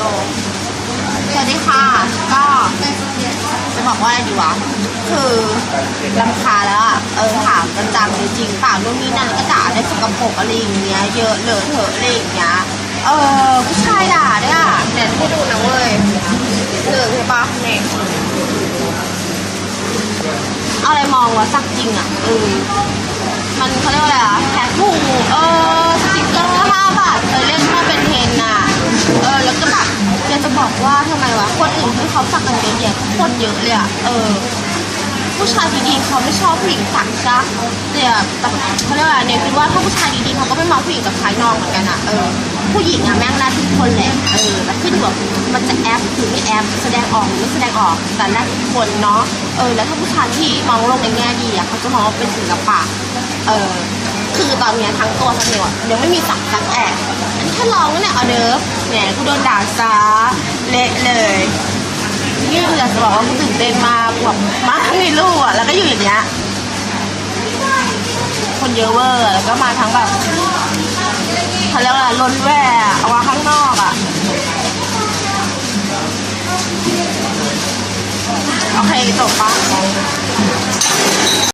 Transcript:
สวัสดีค่ะ ก็จะบอกว่าอะไรดีวะ คือลำคาแล้วอะเออถามกันจังจริงเปล่านู่นนี่นั่นก็ด่าได้สกปรกอะไรอย่างเงี้ย เยอะเลอะเทอะอะไรอย่างเงี้ย เออผู้ชายด่าด้วยอะเดี๋ยวให้ดูนะเว้ยเหลือใช่ปะเนี่ยเอาอะไรมองวะสักจริงอะเออมันเขาเรียก อื่นที่เขาสักกันเยอะแยะโคตรเยอะเลยอะเออ ผู้ชายดีๆเขาไม่ชอบผู้หญิงสักจ้ะเนี่ยแต่เขาเรียกว่าอะไรเนี่ยคิดว่าถ้าผู้ชายดีๆเขาก็ไม่มองผู้หญิงกับภายนอกเหมือนกันอะเออผู้หญิงอะแม่งได้ทุกคนแหละเออแล้วขึ้นอยู่กับมันจะแอปหรือไม่แอปแสดงออกหรือไม่แสดงออกแต่แรกทุกคนเนาะเออแล้วถ้าผู้ชายที่มองโลกในแง่ดีอะเขาจะมองว่าเป็นศิลปะเออคือตอนเนี้ยทั้งตัวทั้งเนี่ยยังไม่มีสักสักแอบอันนี้ถ้าลองแล้วเนี่ยเอาเดิฟแหมกูโดนด่าซะเละเลย นี่คืออยากจะ บอกว่ากูตื่นเต้นมากแบบมากมีลูกอะ แล้วก็อยู่อย่างเงี้ย คนเยอะเวอร์แล้วก็มาทั้งแบบเขาเรียกว่าะล้นแว่อะเอามาข้างนอกอะ โอเคจบปะ